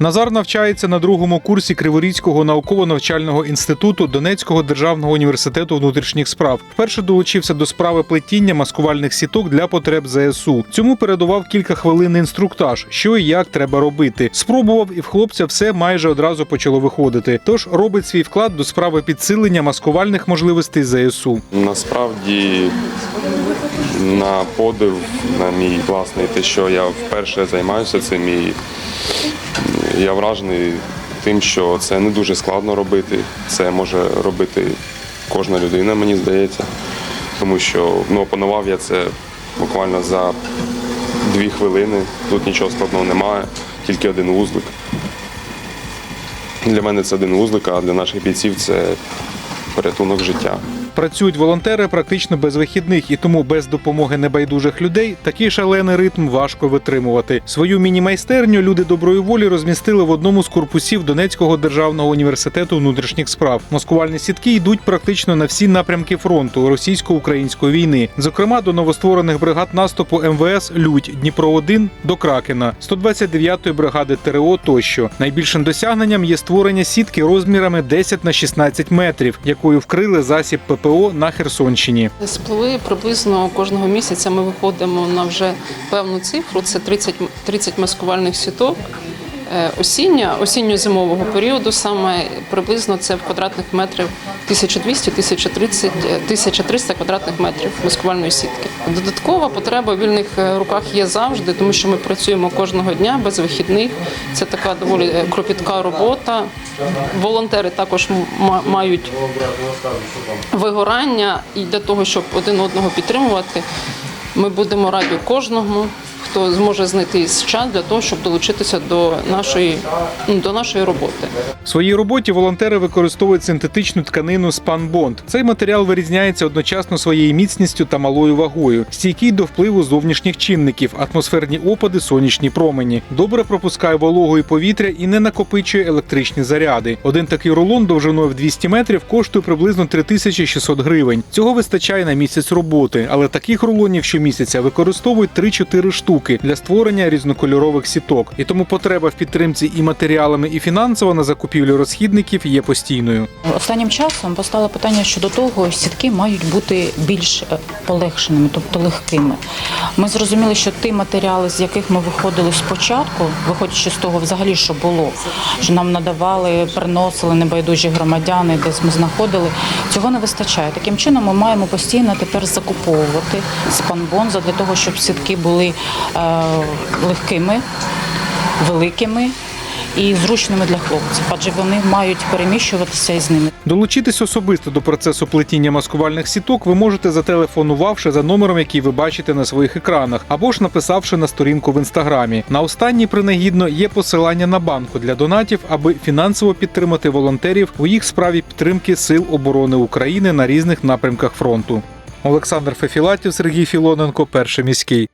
Назар навчається на другому курсі Криворізького науково-навчального інституту Донецького державного університету внутрішніх справ. Вперше долучився до справи плетіння маскувальних сіток для потреб ЗСУ. Цьому передував кілька хвилин інструктаж, що і як треба робити. Спробував, і в хлопця все майже одразу почало виходити. Тож робить свій вклад до справи підсилення маскувальних можливостей ЗСУ. Насправді, на подив, на мій власний, те, що я вперше займаюся цим, і я вражений тим, що це не дуже складно робити. Це може робити кожна людина, мені здається. Тому що ну, опанував я це буквально за дві хвилини. Тут нічого складного немає, тільки один вузлик. Для мене це один вузлик, а для наших бійців це порятунок життя. Працюють волонтери практично без вихідних, і тому без допомоги небайдужих людей такий шалений ритм важко витримувати. Свою міні-майстерню люди доброї волі розмістили в одному з корпусів Донецького державного університету внутрішніх справ. Маскувальні сітки йдуть практично на всі напрямки фронту російсько-української війни, зокрема до новостворених бригад наступу МВС Людь Дніпро 1 до Кракена, 129-ї бригади ТРО тощо. Найбільшим досягненням є створення сітки розмірами 10 на 16 метрів, якою вкрили засіб ППО на Херсонщині. Спливи приблизно кожного місяця ми виходимо на вже певну цифру. Це 30, 30 маскувальних сіток. Е, Осіння, осінньо-зимового періоду саме приблизно це в квадратних метрів 1200-1300 е, 1300 квадратних метрів маскувальної сітки. Додаткова потреба в вільних е, руках є завжди, тому що ми працюємо кожного дня без вихідних. Це така доволі кропітка робота. Волонтери також мають вигорання, і для того, щоб один одного підтримувати, ми будемо раді кожному, хто зможе знайти час для того, щоб долучитися до нашої, ну, до нашої роботи. В своїй роботі волонтери використовують синтетичну тканину спанбонд. Цей матеріал вирізняється одночасно своєю міцністю та малою вагою, стійкий до впливу зовнішніх чинників, атмосферні опади, сонячні промені. Добре пропускає вологу і повітря і не накопичує електричні заряди. Один такий рулон довжиною в 200 метрів коштує приблизно 3600 гривень. Цього вистачає на місяць роботи, але таких рулонів щомісяця використовують 3-4 штуки для створення різнокольорових сіток. І тому потреба в підтримці і матеріалами, і фінансово на закупівлю розхідників є постійною. Останнім часом постало питання щодо того, сітки мають бути більш е, полегшеними, тобто легкими. Ми зрозуміли, що ті матеріали, з яких ми виходили спочатку, виходячи з того, взагалі, що було, що нам надавали, приносили небайдужі громадяни, десь ми знаходили, цього не вистачає. Таким чином, ми маємо постійно тепер закуповувати спанбон для того, щоб сітки були легкими, великими. І зручними для хлопців, адже вони мають переміщуватися із ними. Долучитись особисто до процесу плетіння маскувальних сіток ви можете зателефонувавши за номером, який ви бачите на своїх екранах, або ж написавши на сторінку в інстаграмі. На останній принагідно є посилання на банку для донатів, аби фінансово підтримати волонтерів у їх справі підтримки Сил оборони України на різних напрямках фронту. Олександр Фефілатів, Сергій Філоненко, перший міський.